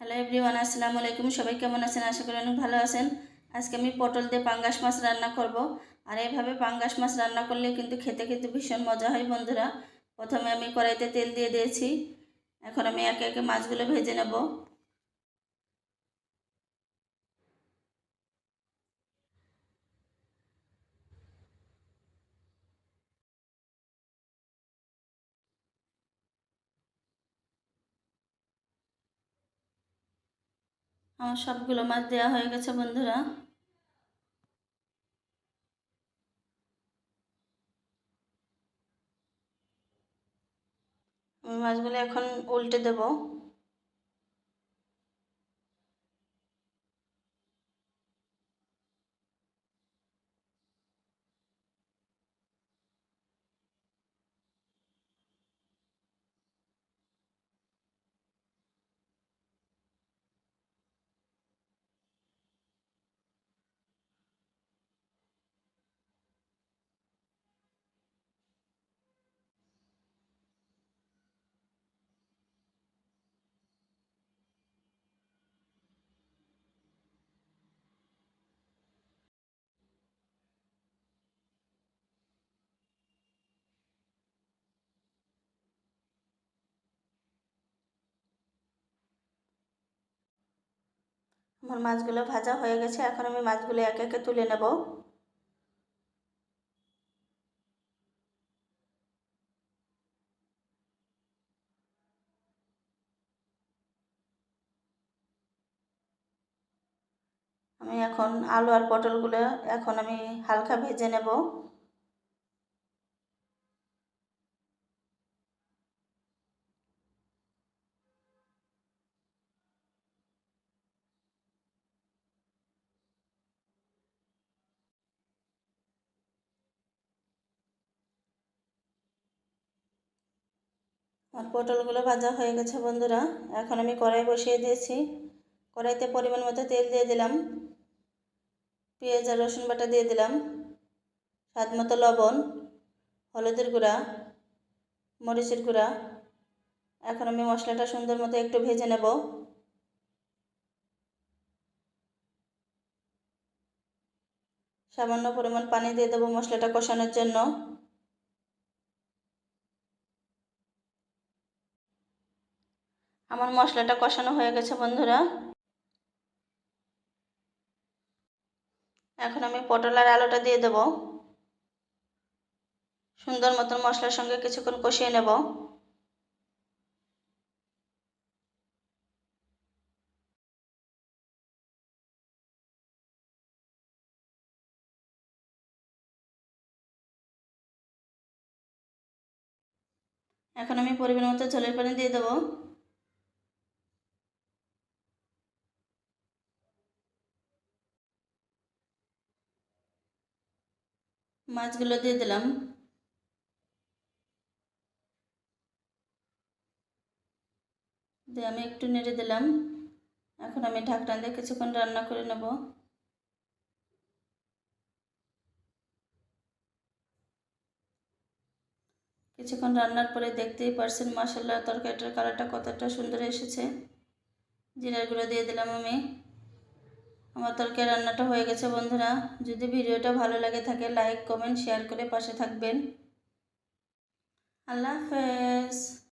Hello everyone আসসালামু আলাইকুম। সবাই কেমন আছেন? আশা করি অনেক ভালো আছেন। আজকে আমি পটল দিয়ে পাঙ্গাস মাছ রান্না করব। আর এইভাবে পাঙ্গাস মাছ রান্না করলে কিন্তু খেতে খেতে ভীষণ মজা হয় বন্ধুরা। প্রথমে আমি কড়াইতে তেল দিয়ে দিয়েছি। এখন আমি একে একে মাছগুলো ভেজে নেব। আমার সবগুলো মাছ দেওয়া হয়ে গেছে বন্ধুরা। আমি মাছগুলো এখন উল্টে দেব। আমার মাছগুলো ভাজা হয়ে গেছে, এখন আমি মাছগুলো একে একে তুলে নেব। আমি এখন আলু আর পটলগুলো এখন আমি হালকা ভেজে নেব। আর পটলগুলো ভাজা হয়ে গেছে বন্ধুরা। এখন আমি কড়াই বসিয়ে দিয়েছি। কড়াইতে পরিমাণ মতো তেল দিয়ে দিলাম। পেঁয়াজ আর রসুন বাটা দিয়ে দিলাম। স্বাদ মতো লবণ, হলুদের গুঁড়া, মরিচের গুঁড়া। এখন আমি মশলাটা সুন্দর মতো একটু ভেজে নেব। সামান্য পরিমাণ পানি দিয়ে দেবো মশলাটা কষানোর জন্য। আমার মশলাটা কষানো হয়ে গেছে, বন্ধুরা। এখন আমি পটল আর আলুটা দিয়ে দেব। সুন্দর মতন মশলার সঙ্গে কিছুক্ষণ কষিয়ে নেব। এখন আমি পরিমাণ মতো ঝোলের পানি দিয়ে দেবো। মাছগুলো দিয়ে দিলাম। দিয়ে আমি একটু নেড়ে দিলাম। এখন আমি ঢাকনা দিয়ে কিছুক্ষণ রান্না করে নেব। কিছুক্ষণ রান্নার পরে দেখতেই পারছেন মশলা তরকারিটার কালারটা কতটা সুন্দর এসেছে। জিরার গুঁড়ো দিয়ে দিলাম আমি। আমার তরকারি রান্নাটা হয়ে গেছে বন্ধুরা। যদি ভিডিওটা ভালো লাগে থাকে লাইক কমেন্ট শেয়ার করে পাশে থাকবেন। আল্লাহ হাফেজ।